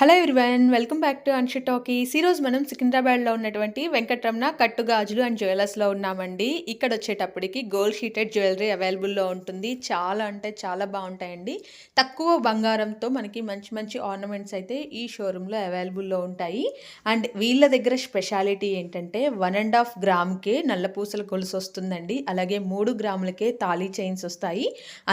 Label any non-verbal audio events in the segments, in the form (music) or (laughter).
Hello everyone welcome back to Anshi Talkies ఈరోజు మనం సికింద్రాబాద్లో ఉన్నటువంటి వెంకటరమణ కట్టు గాజులు అండ్ జ్యువెలర్స్లో ఉన్నామండి. ఇక్కడ వచ్చేటప్పటికి గోల్డ్ షీటెడ్ జ్యువెలరీ అవైలబుల్లో ఉంటుంది. చాలా అంటే చాలా బాగుంటాయండి. తక్కువ బంగారంతో మనకి మంచి మంచి ఆర్నమెంట్స్ అయితే ఈ షోరూంలో అవైలబుల్లో ఉంటాయి. అండ్ వీళ్ళ దగ్గర స్పెషాలిటీ ఏంటంటే వన్ అండ్ హాఫ్ గ్రామ్కే నల్లపూసల గొలుసు వస్తుందండి. అలాగే మూడు గ్రాములకే తాళీ చైన్స్ వస్తాయి.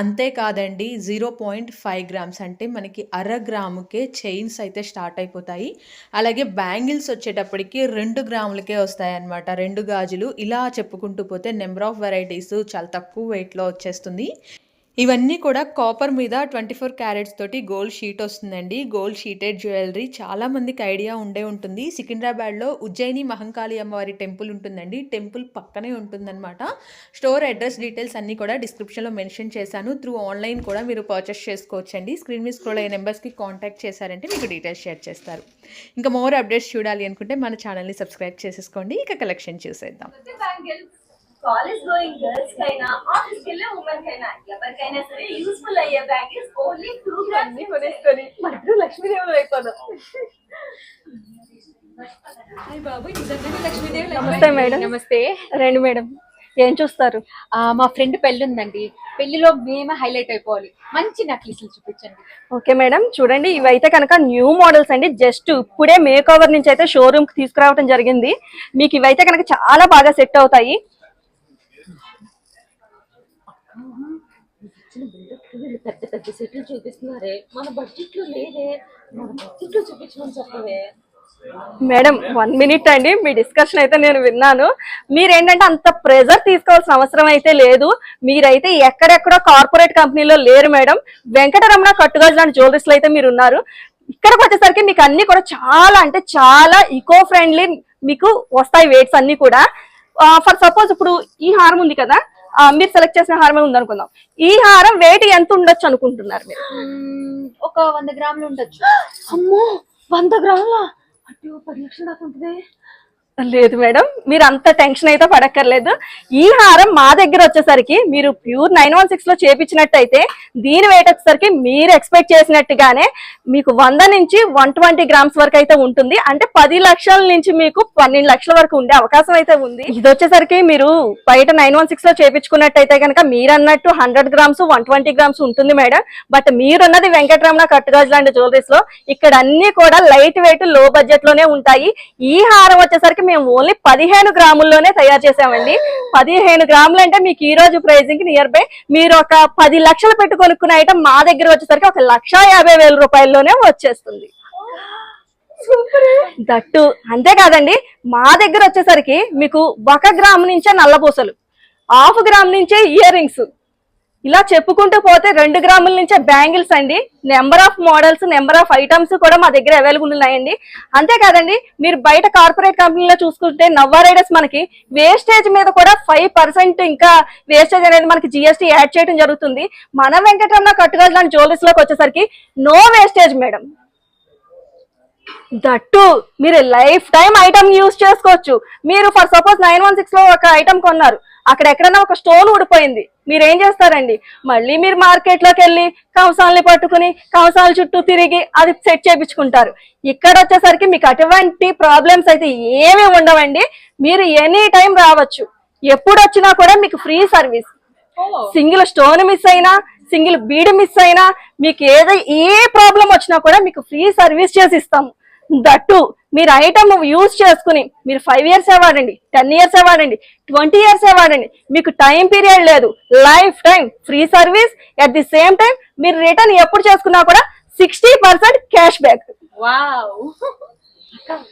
అంతేకాదండి జీరో పాయింట్ ఫైవ్ గ్రామ్స్ అంటే మనకి అర గ్రాముకే చైన్స్ అయితే స్టార్ట్ అయిపోతాయి. అలాగే బ్యాంగిల్స్ వచ్చేటప్పటికి రెండు గ్రాములకే వస్తాయి అన్నమాట రెండు గాజులు ఇలా చెప్పుకుంటూ పోతే నెంబర్ ఆఫ్ వెరైటీస్ చాలా తక్కువ వెయిట్లో వచ్చేస్తుంది. ఇవన్నీ కూడా కాపర్ మీద ట్వంటీ ఫోర్ క్యారెట్స్ తోటి గోల్డ్ షీట్ వస్తుందండి. గోల్డ్ షీటెడ్ జ్యువెలరీ చాలా మందికి ఐడియా ఉండే ఉంటుంది. సికింద్రాబాద్లో ఉజ్జయిని మహంకాళి అమ్మవారి టెంపుల్ ఉంటుందండి. టెంపుల్ పక్కనే ఉంటుందన్నమాట. స్టోర్ అడ్రస్ డీటెయిల్స్ అన్నీ కూడా డిస్క్రిప్షన్లో మెన్షన్ చేశాను. త్రూ ఆన్లైన్ కూడా మీరు పర్చేస్ చేసుకోవచ్చండి. స్క్రీన్ మీద స్క్రోల్ అయ్యే నెంబర్స్కి కాంటాక్ట్ చేశారంటే మీకు డీటెయిల్స్ షేర్ చేస్తారు. ఇంకా మోర్ అప్డేట్స్ చూడాలి అనుకుంటే మన ఛానల్ని సబ్స్క్రైబ్ చేసేసుకోండి. ఇక కలెక్షన్ చూసేద్దాం. కాలేజ్ గోయింగ్ గర్ల్స్ కైనా ఆఫీస్ కెళ్ళే ఉమెన్ కైనా ఎవరికైనా సరే యూస్ఫుల్ అయ్యే బ్యాంగిల్స్ ఓన్లీ టూ గ్రామ్స్ కొనేసుకొని మధ్యలో లక్ష్మీదేవులు అయిపోదాం. నమస్తే మేడం. నమస్తే. రండి మేడం. ఏం చూస్తారు? ఆ, మా ఫ్రెండ్ పెళ్ళి ఉందండి. పెళ్ళిలో మేమే హైలైట్ అయిపోవాలి. మంచి నక్లీస్లు చూపించండి. ఓకే మేడం చూడండి ఇవైతే కనుక న్యూ మోడల్స్ అండి. జస్ట్ ఇప్పుడే మేక్ ఓవర్ నుంచి అయితే షోరూమ్కి తీసుకురావడం జరిగింది. మీకు ఇవైతే కనుక చాలా బాగా సెట్ అవుతాయి. పెద్ద పెద్ద సెట్లు చూపిస్తున్నారే. మన బడ్జెట్లో లేదే. మన బడ్జెట్లో చూపించమని చెప్పవే. మేడం వన్ మినిట్ అండి. మీ డిస్కషన్ అయితే నేను విన్నాను. మీరేంటంటే అంత ప్రెజర్ తీసుకోవాల్సిన అవసరం అయితే లేదు. మీరైతే ఎక్కడెక్కడో కార్పొరేట్ కంపెనీలో లేరు మేడం. వెంకటరమణ కట్టుగాజు లాంటి జ్యువెలరీస్లో అయితే మీరు ఉన్నారు ఇక్కడికి వచ్చేసరికి మీకు అన్ని కూడా చాలా అంటే చాలా ఈకో ఫ్రెండ్లీ మీకు వస్తాయి వెయిట్స్ అన్ని కూడా. ఫర్ సపోజ్ ఇప్పుడు ఈ హారం ఉంది కదా. మీరు సెలెక్ట్ చేసిన హారమే ఉంది అనుకుందాం ఈ హారం వెయిట్ ఎంత ఉండొచ్చు అనుకుంటున్నారు మీరు? ఒక వంద గ్రాములు ఉండొచ్చు. (gasps) అమ్మో వంద గ్రాముల? అటు పది లక్షలు దాకా ఉంటుంది. లేదు మేడం మీరు అంత టెన్షన్ అయితే పడక్కర్లేదు. ఈ హారం మా దగ్గర వచ్చేసరికి మీరు ప్యూర్ నైన్ వన్ సిక్స్లో చేపించినట్టయితే దీని వెయిట్ వచ్చేసరికి మీరు ఎక్స్పెక్ట్ చేసినట్టుగానే మీకు వంద నుంచి వన్ ట్వంటీ గ్రామ్స్ వరకు అయితే ఉంటుంది. అంటే పది లక్షల నుంచి మీకు పన్నెండు లక్షల వరకు ఉండే అవకాశం అయితే ఉంది. ఇది వచ్చేసరికి మీరు బయట నైన్ వన్ సిక్స్లో చేపించుకున్నట్టయితే కనుక మీరు అన్నట్టు hundred grams one twenty grams ఉంటుంది మేడం. బట్ మీరున్నది వెంకటరమణ కట్టుగాజు లాంటి జ్యువెలరీస్లో ఇక్కడ అన్ని కూడా లైట్ వెయిట్లో బడ్జెట్లోనే ఉంటాయి. ఈ హారం వచ్చేసరికి మేము ఓన్లీ పదిహేను గ్రాముల్లోనే తయారు చేసామండి పదిహేను గ్రాములు అంటే మీకు ఈ రోజు ప్రైజింగ్ నియర్ బై మీరు ఒక పది లక్షలు పెట్టి కొనుక్కున్న ఐటమ్ మా దగ్గర వచ్చేసరికి ఒక లక్ష యాభై వేల రూపాయల్లోనే వచ్చేస్తుంది. దట్టు. అంతేకాదండి మా దగ్గర వచ్చేసరికి మీకు ఒక గ్రామ్ నుంచే నల్లపూసలు హాఫ్ గ్రామ్ నుంచే ఇయర్ రింగ్స్. ఇలా చెప్పుకుంటూ పోతే రెండు గ్రాముల నుంచే బ్యాంగిల్స్ అండి. Number of models number of items కూడా మా దగ్గర అవైలబుల్ ఉన్నాయండి. అంతేకాదండి మీరు బయట కార్పొరేట్ కంపెనీలో చూసుకుంటే నవ్వా రైడర్స్ మనకి వేస్టేజ్ మీద కూడా ఫైవ్ పర్సెంట్ ఇంకా వేస్టేజ్ అనేది మనకి జిఎస్టీ యాడ్ చేయడం జరుగుతుంది. మన వెంకటరమణ కట్టుగాజు లాంటి జ్యువెలరీస్లోకి వచ్చేసరికి నో వేస్టేజ్ మేడం దట్టు మీరు లైఫ్ టైం ఐటమ్ యూస్ చేసుకోవచ్చు. మీరు ఫర్ సపోజ్ నైన్ వన్ సిక్స్లో ఒక ఐటమ్ కొన్నారు. అక్కడ ఎక్కడైనా ఒక స్టోన్ ఊడిపోయింది. మీరు ఏం చేస్తారండి? మళ్ళీ మీరు మార్కెట్లోకి వెళ్ళి కంసాలని పట్టుకుని కంసాల చుట్టూ తిరిగి అది సెట్ చేయించుకుంటారు ఇక్కడ వచ్చేసరికి మీకు అటువంటి ప్రాబ్లమ్స్ అయితే ఏమీ ఉండవండి. మీరు ఎనీ టైం రావచ్చు. ఎప్పుడు వచ్చినా కూడా మీకు free service. Single stone miss అయినా సింగిల్ బీడ్ మిస్ అయినా మీకు ఏదో ఏ ప్రాబ్లం వచ్చినా కూడా మీకు ఫ్రీ సర్వీస్ చేసి ఇస్తాము దట్టు. మీరు ఐటమ్ యూజ్ చేసుకుని మీరు ఫైవ్ ఇయర్స్ వాడండి టెన్ ఇయర్స్ వాడండి ట్వంటీ ఇయర్స్ వాడండి మీకు టైం పీరియడ్ లేదు lifetime free service at the same time మీరు రిటర్న్ ఎప్పుడు చేసుకున్నా కూడా sixty percent cash back wow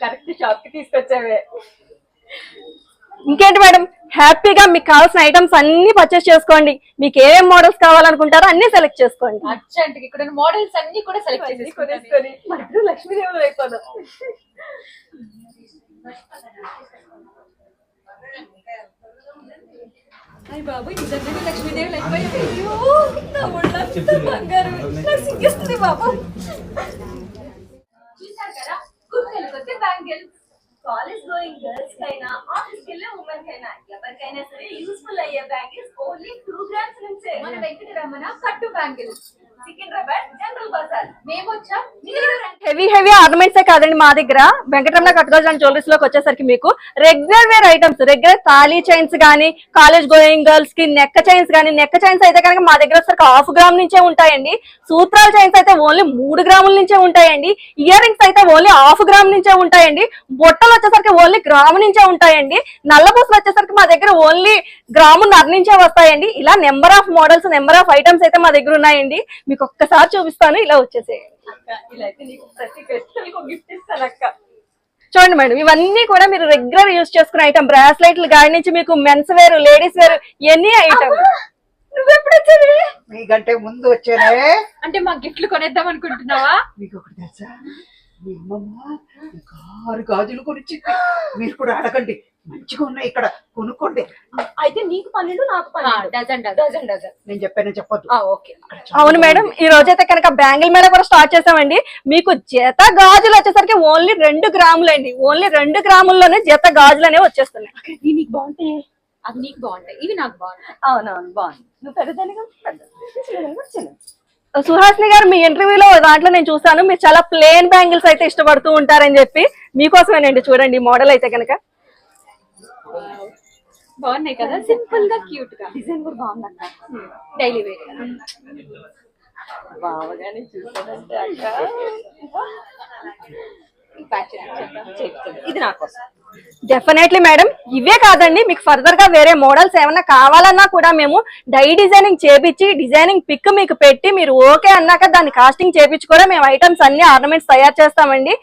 correct షాప్కి తీసుకొచ్చావే. ఇంకేంటి మేడం? హ్యాపీగా మీకు కావాల్సిన ఐటమ్స్ అన్ని పర్చేస్ చేసుకోండి. మీకు ఏమేం మోడల్స్ కావాలనుకుంటారో అన్ని సెలెక్ట్ చేసుకోండి. అర్జెంట్. ఇక్కడ మోడల్స్ అన్ని కూడా సెలెక్ట్ చేసి కొనేసుకొని. మధ్యలో లక్ష్మీదేవులు అయిపోదాం. అయ్య బాబు నిజంగానే లక్ష్మీదేవి అయిపోయింది బాబు చూసారు కదా గుర్తెలు కొద్ది బ్యాంగిల్స్ కాలేజ్ గోయింగ్ గర్ల్స్ కైనా ఆఫీస్ కెళ్ళే ఉమెన్ కైనా ఎవరికైనా సరే యూస్ఫుల్ అయ్యే బ్యాంగిల్స్ ఓన్లీ టూ గ్రామ్స్ నుంచే. మన వెంకటరమణ కట్టు బ్యాంగిల్స్ హెవీ హెవీ ఆర్నమెంట్స్ కాదండి మా దగ్గర. వెంకటరమణ కట్టుకోవాల్సిన జ్యువెలరీస్లోకి వచ్చేసరికి మీకు regular wear items regular thali chains గానీ కాలేజ్ గోయింగ్ గర్ల్స్కి నెక్క చైన్స్ గానీ నెక్క చైన్స్ అయితే కనుక మా దగ్గర వచ్చేసరికి హాఫ్ గ్రామ్ నుంచే ఉంటాయండి. సూత్రాల చైన్స్ అయితే ఓన్లీ మూడు గ్రాముల నుంచే ఉంటాయండి. ఇయర్ రింగ్స్ అయితే ఓన్లీ హాఫ్ గ్రామ్ నుంచే ఉంటాయండి. బొట్టలు వచ్చేసరికి ఓన్లీ గ్రాము నుంచే ఉంటాయండి. నల్ల పూసలు వచ్చేసరికి మా దగ్గర ఓన్లీ గ్రాము నర్ నుంచే వస్తాయండి. ఇలా number of models number of items అయితే మా దగ్గర ఉన్నాయండి. మీకు ఒక్కసారి చూపిస్తాను ఇలా వచ్చేసేయండి. చూడండి మేడం ఇవన్నీ కూడా మీరు రెగ్యులర్ యూజ్ చేసుకునే ఐటమ్ బ్రాస్లెట్లు గాడి నుంచి మీకు మెన్స్ వేర్ లేడీస్ వేర్ ఎన్ని ఐటమ్ నువ్వెప్పుడు వచ్చావి మీకంటే ముందు వచ్చానే. అంటే మా గిఫ్ట్లు కొనేద్దాం అనుకుంటున్నావా? మీకు ఒకటి తెలుసా? మీ అమ్మమ్మ ఆరు గాజులు కొనిచ్చింది. మీరు కూడా అడగండి. మంచిగా ఉన్నాయి ఇక్కడ. కొనుక్కోండి. అయితే నీకు పన్నెండు నాకు పన్నెండు డజన్ డజన్ డజన్ నేను చెప్పాను చెప్పొద్దు. ఓకే. అవును మేడం ఈ రోజైతే కనుక బ్యాంగిల్ మీద కూడా స్టార్ట్ చేసామండి. మీకు జత గాజులు వచ్చేసరికి ఓన్లీ రెండు గ్రాములు అండి. ఓన్లీ రెండు గ్రాముల్లోనే జత గాజులు అనేవి వచ్చేస్తున్నాయి. నీకు బాగుంటాయి? అవి నీకు బాగుంటాయి. ఇవి నాకు బాగుంటాయి. అవునవును బాగుంది. నువ్వు పెద్దదానిగా పెద్ద సుహాసిని గారు మీ ఇంటర్వ్యూలో దాంట్లో నేను చూసాను మీరు చాలా ప్లేన్ బ్యాంగిల్స్ అయితే ఇష్టపడుతూ ఉంటారని చెప్పి మీకోసమేనండి చూడండి ఈ మోడల్ అయితే కనుక. బాగున్నాయి కదా. సింపుల్గా క్యూట్గా. డిజైన్ కూడా బాగుంది అక్క. డైలీ వేర్ బావగానే చూసానంటే అక్క ఇది నా కోసం. డెఫినెట్లీ మేడం ఇవే కాదండి మీకు ఫర్దర్గా వేరే మోడల్స్ ఏమైనా కావాలన్నా కూడా మేము డై డిజైనింగ్ చేపించి డిజైనింగ్ పిక్ మీకు పెట్టి మీరు ఓకే అన్నాక దాన్ని కాస్టింగ్ చేపించి కూడా మేము ఐటమ్స్ అన్ని ఆర్నమెంట్స్ తయారు చేస్తామండి.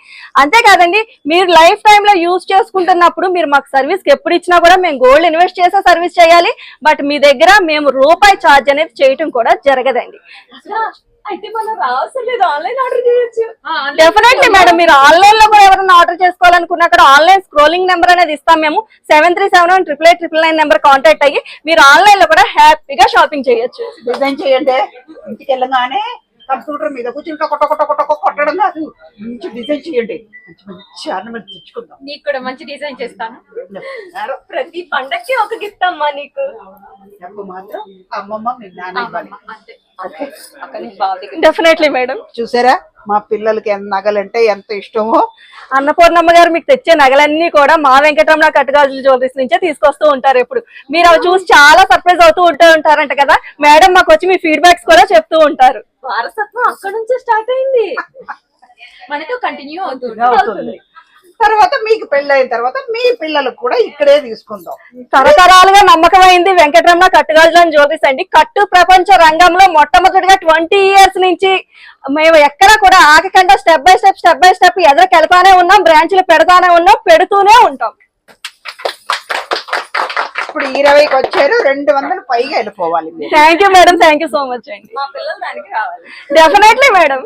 అంతేకాదండి మీరు లైఫ్ టైమ్లో యూజ్ చేసుకుంటున్నప్పుడు మీరు మాకు సర్వీస్కి ఎప్పుడు ఇచ్చినా కూడా మేము గోల్డ్ ఇన్వెస్ట్ చేసే సర్వీస్ చేయాలి. బట్ మీ దగ్గర మేము రూపాయి ఛార్జ్ అనేది చేయటం కూడా జరగదండి. అయితే మనం ఆన్లైన్ ఆర్డర్ చేయొచ్చు. డెఫినెట్లీ మేడం మీరు ఆన్లైన్లో కూడా ఎవరైనా ఆర్డర్ చేసుకోవాలనుకున్నా అక్కడ ఆన్లైన్ స్క్రోలింగ్ నెంబర్ అనేది ఇస్తాం మేము. Seven three seven one triple eight triple nine number contact అయ్యి మీరు ఆన్లైన్లో కూడా హ్యాపీగా షాపింగ్ చేయొచ్చు. డిజైన్ చేయండి. ఇంటికి వెళ్ళగానే కంప్యూటర్ మీద కూర్చుని టొక్క టొక్క టొక్క కొట్టడం కాదు మంచి డిజైన్ చేయండి. మంచి మంచి ఆర్నమెంట్ తెచ్చుకుందాం. నీకు కూడా మంచి డిజైన్ చేస్తాను. ప్రతి పండక్కి ఒక గిఫ్ట్ అమ్మా నీకు. మాత్రం అమ్మమ్మ మీ నాన్న ఇవ్వాలి. అంతే. డెఫినెట్లీ మేడం చూసారా? మా పిల్లలకి ఎంత నగలంటే ఎంత ఇష్టమో. అన్నపూర్ణమ్మ గారు మీకు తెచ్చే నగలన్నీ కూడా మా వెంకటరమణ కట్టుగాజుల జ్యువెలరీస్ నుంచే తీసుకొస్తూ ఉంటారు ఎప్పుడు మీరు అవి చూసి చాలా సర్ప్రైజ్ అవుతూ ఉంటూ ఉంటారంట కదా? మేడం మాకు వచ్చి మీ ఫీడ్బ్యాక్స్ కూడా చెప్తూ ఉంటారు. వారసత్వం అక్కడ నుంచే స్టార్ట్ అయింది. మనతో కంటిన్యూ అవుతుంది. తర్వాత మీకు పెళ్ళైన తర్వాత మీ పిల్లలకు కూడా ఇక్కడే తీసుకుందాం. తరతరాలుగా నమ్మకమైంది వెంకటరమణ కట్టుగాజుల జ్యువెలరీస్ అండి కట్టు ప్రపంచ రంగంలో మొట్టమొదటిగా ట్వంటీ ఇయర్స్ నుంచి మేము ఎక్కడ కూడా ఆగకుండా step by step step by step ఎదురుకెళ్తానే ఉన్నాం బ్రాంచ్లు పెడతానే ఉన్నాం పెడుతూనే ఉంటాం. ఇప్పుడు ఇరవైకి వచ్చారు రెండు వందలు పైగా వెళ్ళిపోవాలి thank you madam thank you so much అండి. మా పిల్లలు దానికి రావాలి. Definitely madam